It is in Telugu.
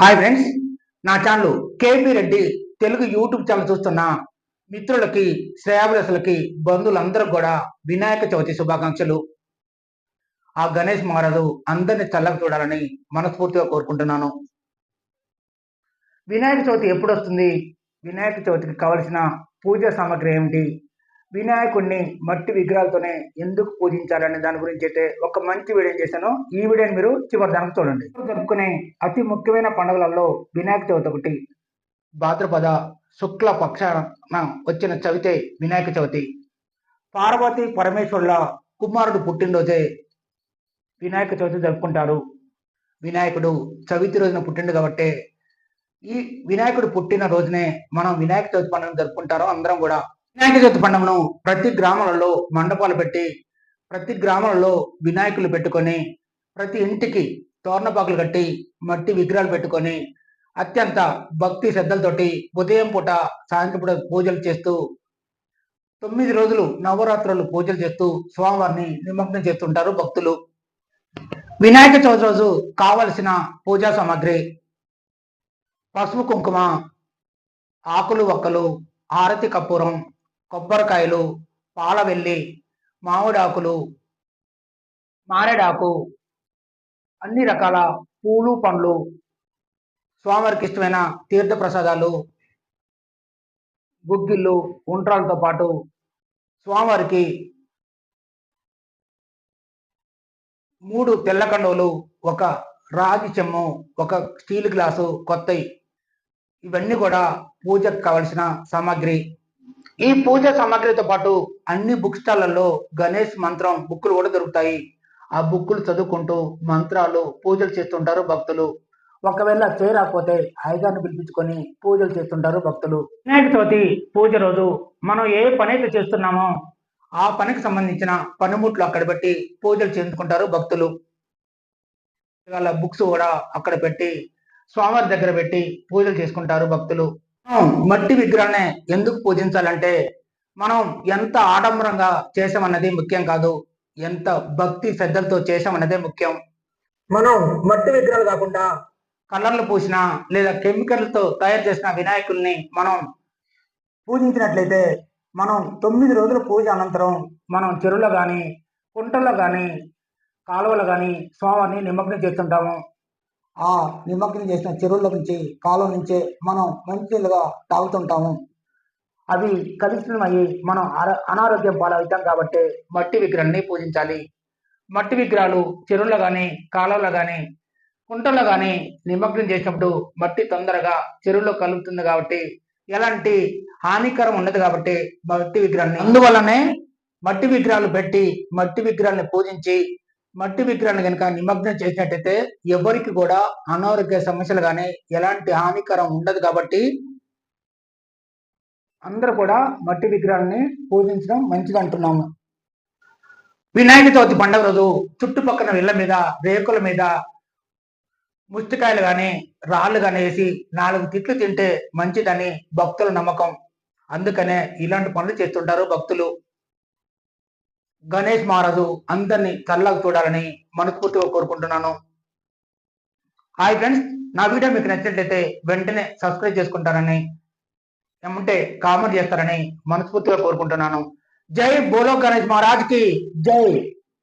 హాయ్ ఫ్రెండ్స్ నా channel K P Reddy Telugu YouTube channel చూస్తున్న మిత్రులకి శ్రేయాభిలసులకి బంధువులందరూ కూడా వినాయక చవితి శుభాకాంక్షలు. ఆ గణేష్ మహారాజు అందరిని చల్లగా చూడాలని మనస్ఫూర్తిగా కోరుకుంటున్నాను. వినాయక చవితి ఎప్పుడు వస్తుంది? వినాయక చవితికి కావలసిన పూజా సామాగ్రి ఏమిటి? వినాయకుడిని మట్టి విగ్రహాలతోనే ఎందుకు పూజించాలనే దాని గురించి అయితే ఒక మంచి వీడియో చేశాను ఈ వీడియోని మీరు చివరి దానికి చూడండి. జరుపుకునే అతి ముఖ్యమైన పండుగలలో వినాయక చవితి ఒకటి. భాద్రపద శుక్ల పక్షాన వచ్చిన చవితే వినాయక చవితి. పార్వతి పరమేశ్వరుల కుమారుడు పుట్టినరోజే వినాయక చవితి జరుపుకుంటారు. వినాయకుడు చవితి రోజున పుట్టిండు కాబట్టి ఈ వినాయకుడు పుట్టిన రోజునే మనం వినాయక చవితి పండుగను జరుపుకుంటారు అందరం కూడా. వినాయక చవితి పండుగను ప్రతి గ్రామాలలో మండపాలు పెట్టి ప్రతి గ్రామాలలో వినాయకులు పెట్టుకొని ప్రతి ఇంటికి తోరణపాకులు కట్టి మట్టి విగ్రహాలు పెట్టుకొని అత్యంత భక్తి శ్రద్ధలతోటి ఉదయం పూట సాయంత్రం పూట పూజలు చేస్తూ తొమ్మిది రోజులు నవరాత్రులు పూజలు చేస్తూ స్వామివారిని నిమగ్నం చేస్తుంటారు భక్తులు. వినాయక చవితి రోజు కావలసిన పూజా సామాగ్రి పసుపు కుంకుమ ఆకులు ఒక్కలు హారతి కర్పూరం కొబ్బరికాయలు పాలవెల్లి మామిడాకులు మారేడాకు అన్ని రకాల పూలు పండ్లు స్వామివారికి ఇష్టమైన తీర్థ ప్రసాదాలు గుగ్గిళ్ళు ఉండ్రాలతో పాటు స్వామివారికి మూడు తెల్లకండవులు ఒక రాగి చెమ్ము ఒక స్టీల్ గ్లాసు కొత్తవి ఇవన్నీ కూడా పూజకు కావలసిన సామాగ్రి. ఈ పూజ సామాగ్రితో పాటు అన్ని బుక్ స్టాళ్ళలో గణేష్ మంత్రం బుక్కులు కూడా దొరుకుతాయి. ఆ బుక్కులు చదువుకుంటూ మంత్రాలు పూజలు చేస్తుంటారు భక్తులు. ఒకవేళ చేయరాకపోతే అయ్యగారిని పిలిపించుకొని పూజలు చేస్తుంటారు భక్తులు. వినాయక చవితి పూజ రోజు మనం ఏ పని అయితే చేస్తున్నామో ఆ పనికి సంబంధించిన పనిముట్లు అక్కడ పెట్టి పూజలు చేసుకుంటారు భక్తులు. వాళ్ళ బుక్స్ కూడా అక్కడ పెట్టి స్వామివారి దగ్గర పెట్టి పూజలు చేసుకుంటారు భక్తులు. మట్టి విగ్రహాన్ని ఎందుకు పూజించాలంటే మనం ఎంత ఆడంబరంగా చేసామన్నది ముఖ్యం కాదు ఎంత భక్తి శ్రద్ధలతో చేసామన్నదే ముఖ్యం. మనం మట్టి విగ్రహాలు కాకుండా కలర్లు పూసిన లేదా కెమికల్తో తయారు చేసిన వినాయకుల్ని మనం పూజించినట్లయితే మనం తొమ్మిది రోజుల పూజ అనంతరం మనం చెరువులో కానీ కుంటల్లో కానీ కాలువలో కానీ స్వామిని నిమగ్నం చేస్తుంటాము. ఆ నిమగ్నం చేసిన చెరువుల నుంచి కాలువ నుంచే మనం మంచిగా తాగుతుంటాము. అవి కలుషితమయ్యి మనం అనారోగ్యం పాలవుతాం కాబట్టి మట్టి విగ్రహాన్ని పూజించాలి. మట్టి విగ్రహాలు చెరువులో కానీ కాలువలో కానీ కుంటల్లో కానీ నిమగ్నం చేసినప్పుడు మట్టి తొందరగా చెరువులో కలుగుతుంది కాబట్టి ఎలాంటి హానికరం ఉండదు కాబట్టి మట్టి విగ్రహాన్ని అందువల్లనే మట్టి విగ్రహాలు పెట్టి మట్టి విగ్రహాలను పూజించి మట్టి విగ్రహాన్ని కనుక నిమగ్నం చేసినట్టయితే ఎవరికి కూడా అనారోగ్య సమస్యలు కానీ ఎలాంటి హానికరం ఉండదు కాబట్టి అందరూ కూడా మట్టి విగ్రహాన్ని పూజించడం మంచిది అంటున్నాము. వినాయక చవితి పండుగ రోజు చుట్టుపక్కల ఇళ్ళ మీద రేకుల మీద ముస్తికాయలు కానీ రాళ్ళు కానీ వేసి నాలుగు తిట్లు తింటే మంచిదని భక్తుల నమ్మకం. అందుకనే ఇలాంటి పనులు చేస్తుంటారు భక్తులు. గణేష్ మహారాజు అందరినీ చల్లగా చూడాలని మనస్ఫూర్తిగా కోరుకుంటున్నాను. హాయ్ ఫ్రెండ్స్ నా వీడియో మీకు నచ్చినట్లయితే వెంటనే సబ్స్క్రైబ్ చేసుకుంటారని ఏమంటే కామెంట్ చేస్తారని మనస్ఫూర్తిగా కోరుకుంటున్నాను. జై బోలో గణేష్ మహారాజ్కి జై.